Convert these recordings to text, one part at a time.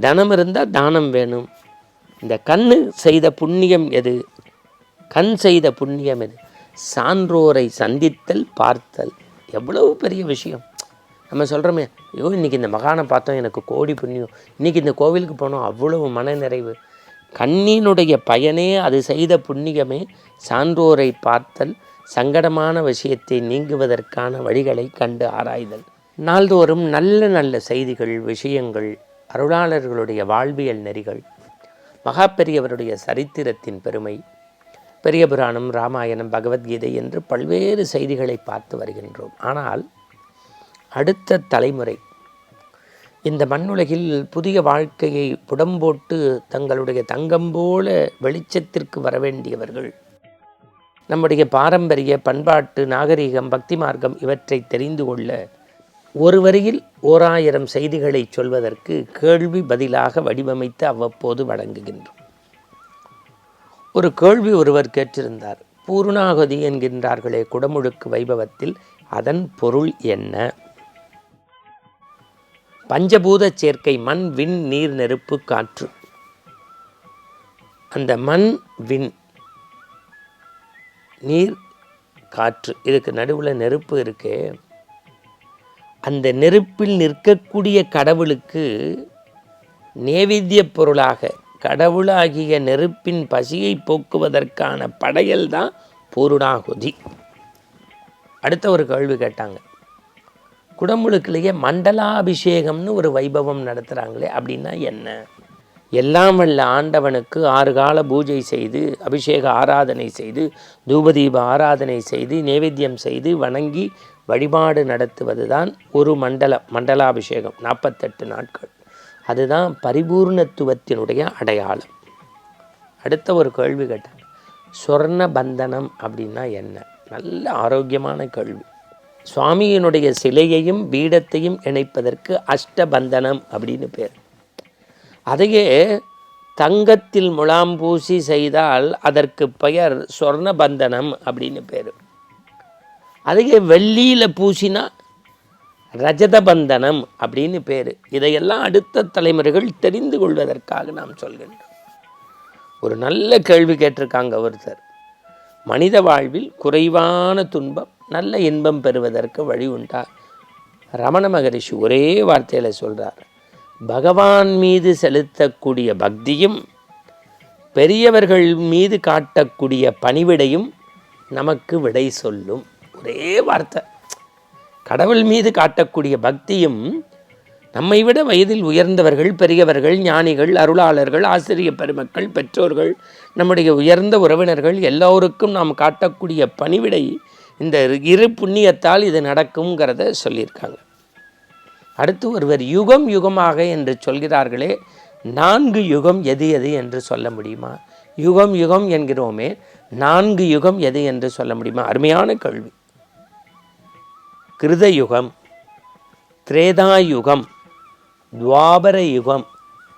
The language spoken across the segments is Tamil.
தனம் இருந்தால் தானம் வேணும். இந்த கண் செய்த புண்ணியம் எது? கண் செய்த புண்ணியம் எது? சான்றோரை சந்தித்தல் பார்த்தல். எவ்வளவு பெரிய விஷயம். நம்ம சொல்கிறோமே ஐயோ இன்றைக்கி இந்த மகானை பார்த்தோம் எனக்கு கோடி புண்ணியம். இன்றைக்கி இந்த கோவிலுக்கு போனோம் அவ்வளவு மன நிறைவு கண்ணினுடைய பயனே அது செய்த புண்ணியமே. சான்றோரை பார்த்தல் சங்கடமான விஷயத்தை நீங்குவதற்கான வழிகளை கண்டு ஆராய்தல். நாள்தோறும் நல்ல நல்ல செய்திகள் விஷயங்கள் அருளாளர்களுடைய வாழ்வியல் நெறிகள் மகா பெரியவருடைய சரித்திரத்தின் பெருமை பெரிய புராணம் ராமாயணம் பகவத்கீதை என்று பல்வேறு செய்திகளை பார்த்து வருகின்றோம். ஆனால் அடுத்த தலைமுறை இந்த மண்ணுலகில் புதிய வாழ்க்கையை புடம்போட்டு தங்களுடைய தங்கம் போல வெளிச்சத்திற்கு வரவேண்டியவர்கள் நம்முடைய பாரம்பரிய பண்பாட்டு நாகரிகம் பக்தி மார்க்கம் இவற்றை தெரிந்து கொள்ள ஒரு வரியில் ஓராயிரம் செய்திகளை சொல்வதற்கு கேள்வி பதிலாக வடிவமைத்து அவ்வப்போது வழங்குகின்றோம். ஒரு கேள்வி ஒருவர் கேட்டிருந்தார் பூர்ணாகதி என்கின்றார்களே குடமுழுக்கு வைபவத்தில் அதன் பொருள் என்ன? பஞ்சபூத சேர்க்கை மண் விண் நீர் நெருப்பு காற்று. அந்த மண் விண் நீர் காற்று இதுக்கு நடுவில் நெருப்பு இருக்கே. அந்த நெருப்பில் நிற்கக்கூடிய கடவுளுக்கு நேவேத்திய பொருளாக கடவுளாகிய நெருப்பின் பசியை போக்குவதற்கான படையல் தான் பூருணாகுதி. அடுத்த ஒரு கேள்வி கேட்டாங்க. குடமுழுக்கிலேயே மண்டலாபிஷேகம்னு ஒரு வைபவம் நடத்துகிறாங்களே அப்படின்னா என்ன? எல்லாம் வல்ல ஆண்டவனுக்கு ஆறு கால பூஜை செய்து அபிஷேக ஆராதனை செய்து தூபதீப ஆராதனை செய்து நேவேத்தியம் செய்து வணங்கி வழிபாடு நடத்துவது தான் ஒரு மண்டல மண்டலாபிஷேகம் நாற்பத்தெட்டு நாட்கள். அதுதான் பரிபூர்ணத்துவத்தினுடைய அடையாளம். அடுத்த ஒரு கேள்வி கேட்டாங்க சொர்ண பந்தனம் அப்படின்னா என்ன? நல்ல ஆரோக்கியமான கேள்வி. சுவாமியினுடைய சிலையையும் பீடத்தையும் இணைப்பதற்கு அஷ்டபந்தனம் அப்படின்னு பேர். அதையே தங்கத்தில் முலாம் பூசி செய்தால் அதற்கு பெயர் சொர்ணபந்தனம் அப்படின்னு பேர். அதையே வெள்ளியில் பூசினா ரஜதபந்தனம் அப்படின்னு பேர். இதையெல்லாம் அடுத்த தலைமுறைகள் தெரிந்து கொள்வதற்காக நாம் சொல்கின்றோம். ஒரு நல்ல கேள்வி கேட்டிருக்காங்க ஒருத்தர். மனித வாழ்வில் குறைவான துன்பம் நல்ல இன்பம் பெறுவதற்கு வழி உண்டா? ரமண மகரிஷி ஒரே வார்த்தையில் சொல்கிறார் பகவான் மீது செலுத்தக்கூடிய பக்தியும் பெரியவர்கள் மீது காட்டக்கூடிய பணிவிடையும் நமக்கு விடை சொல்லும். ஒரே வார்த்தை. கடவுள் மீது காட்டக்கூடிய பக்தியும் நம்மை விட வயதில் உயர்ந்தவர்கள் பெரியவர்கள் ஞானிகள் அருளாளர்கள் ஆசிரிய பெருமக்கள் பெற்றோர்கள் நம்முடைய உயர்ந்த உறவினர்கள் எல்லோருக்கும் நாம் காட்டக்கூடிய பணிவிடை இந்த இரு புண்ணியத்தால் இது நடக்குங்கிறத சொல்லியிருக்காங்க. அடுத்து ஒருவர் யுகம் யுகமாக என்று சொல்கிறார்களே நான்கு யுகம் எது எது என்று சொல்ல முடியுமா? யுகம் யுகம் என்கிறோமே நான்கு யுகம் எது என்று சொல்ல முடியுமா? அருமையான கேள்வி. கிருதயுகம் திரேதாயுகம் துவாபர யுகம்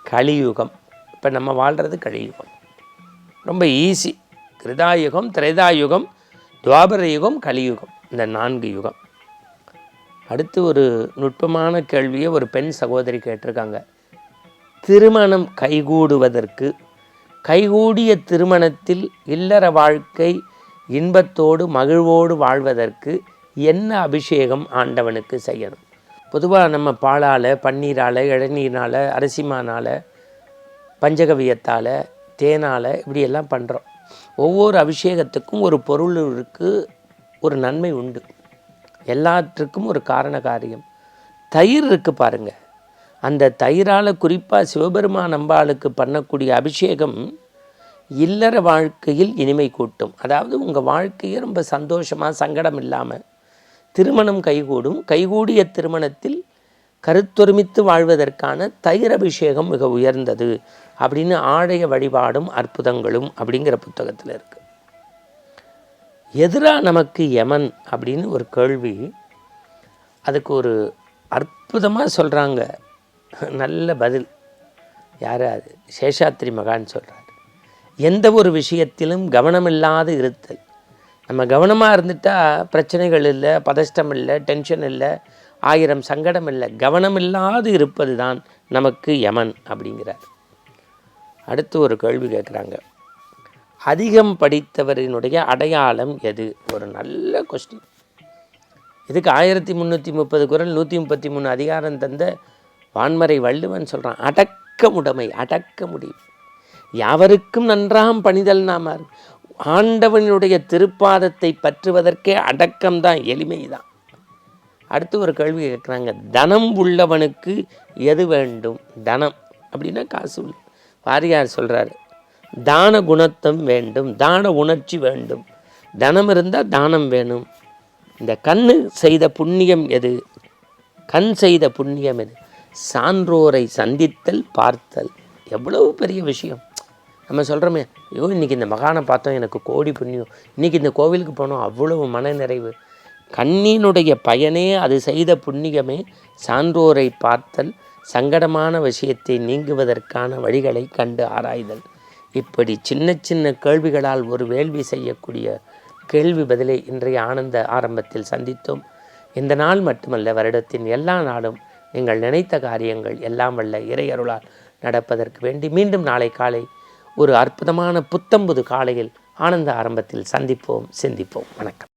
கலியுகம். இப்போ நம்ம வாழ்கிறது கலியுகம். ரொம்ப ஈஸி கிருதாயுகம் திரேதாயுகம் துவாபர யுகம் கலியுகம். இந்த நான்கு யுகம். அடுத்து ஒரு நுட்பமான கேள்வியை ஒரு பெண் சகோதரி கேட்டிருக்காங்க. திருமணம் கைகூடுவதற்கு கைகூடிய திருமணத்தில் இல்லற வாழ்க்கை இன்பத்தோடு மகிழ்வோடு வாழ்வதற்கு என்ன அபிஷேகம் ஆண்டவனுக்கு செய்யணும்? பொதுவாக நம்ம பாலால் பன்னீரால் இளநீரால் அரிசிமானால் பஞ்சகவியத்தால் தேனால் இப்படியெல்லாம் பண்ணுறோம் ஒவ்வொரு அபிஷேகத்துக்கும் ஒரு பொருளுக்கு ஒரு நன்மை உண்டு. எல்லாற்றுக்கும் ஒரு காரண காரியம் தயிர் இருக்குது பாருங்கள் அந்த தயிரால் குறிப்பாக சிவபெருமான் அம்பாளுக்கு பண்ணக்கூடிய அபிஷேகம் இல்லற வாழ்க்கையில் இனிமை கூட்டும். அதாவது உங்கள் வாழ்க்கையை ரொம்ப சந்தோஷமாக சங்கடம் இல்லாமல் திருமணம் கைகூடும். கைகூடிய திருமணத்தில் கருத்தொருமித்து வாழ்வதற்கான தயிர் அபிஷேகம் மிக உயர்ந்தது. அப்படின்னு ஆடைய வழிபாடும் அற்புதங்களும் அப்படிங்கிற புத்தகத்தில் இருக்குது எதிராக நமக்கு யமன் அப்படின்னு ஒரு கேள்வி. அதுக்கு ஒரு அற்புதமாக சொல்கிறாங்க நல்ல பதில். யார் அது? சேஷாத்ரி மகான் சொல்கிறார் எந்த ஒரு விஷயத்திலும் கவனமில்லாது இருத்தல். நம்ம கவனமாக இருந்துட்டால் பிரச்சனைகள் இல்லை பதஷ்டம் இல்லை டென்ஷன் இல்லை ஆயிரம் சங்கடம் இல்லை. கவனமில்லாது இருப்பது தான் நமக்கு யமன் அப்படிங்கிறார். அடுத்து ஒரு கேள்வி கேட்குறாங்க அதிகம் படித்தவரினுடைய அடையாளம் எது? ஒரு நல்ல கொஸ்டின் இதுக்கு ஆயிரத்தி முந்நூற்றி முப்பது குரல் நூற்றி முப்பத்தி மூணு அதிகாரம் தந்த வான்மறை வள்ளுவன் சொல்கிறான் அடக்க முடமை அடக்க முடியும் யாவருக்கும் நன்றாம் பணிதல் நாமார். ஆண்டவனுடைய திருப்பாதத்தை பற்றுவதற்கே அடக்கம்தான் எளிமை தான் அடுத்து ஒரு கேள்வி கேட்குறாங்க தனம் உள்ளவனுக்கு எது வேண்டும்? தனம் அப்படின்னா காசு வாரியார் சொல்கிறாரு தான குணத்தம் வேண்டும் தான உணர்ச்சி வேண்டும். தனம் இருந்தால் தானம் வேணும். இந்த கண்ணு செய்த புண்ணியம் எது? கண் செய்த புண்ணியம் எது? சான்றோரை சந்தித்தல் பார்த்தல். எவ்வளவு பெரிய விஷயம். நம்ம சொல்கிறோமே ஐயோ இன்றைக்கி இந்த மகானை பார்த்தோம் எனக்கு கோடி புண்ணியம். இன்றைக்கி இந்த கோவிலுக்கு போனோம் அவ்வளவு மன நிறைவு கண்ணினுடைய பயனே அது செய்த புண்ணியமே சான்றோரை பார்த்தல் சங்கடமான விஷயத்தை நீங்குவதற்கான வழிகளை கண்டு ஆராய்தல். இப்படி சின்ன சின்ன கேள்விகளால் ஒரு வேள்வி செய்யக்கூடிய கேள்வி பதிலை இன்றைய ஆனந்த ஆரம்பத்தில் சந்தித்தோம். இந்த நாள் மட்டுமல்ல வருடத்தின் எல்லா நாளும் நீங்கள் நினைத்த காரியங்கள் எல்லாம் வல்ல இறையருளால் நடப்பதற்கு வேண்டி மீண்டும் நாளை காலை ஒரு அற்புதமான புத்தம்புது காலையில் ஆனந்த ஆரம்பத்தில் சந்திப்போம் சிந்திப்போம். வணக்கம்.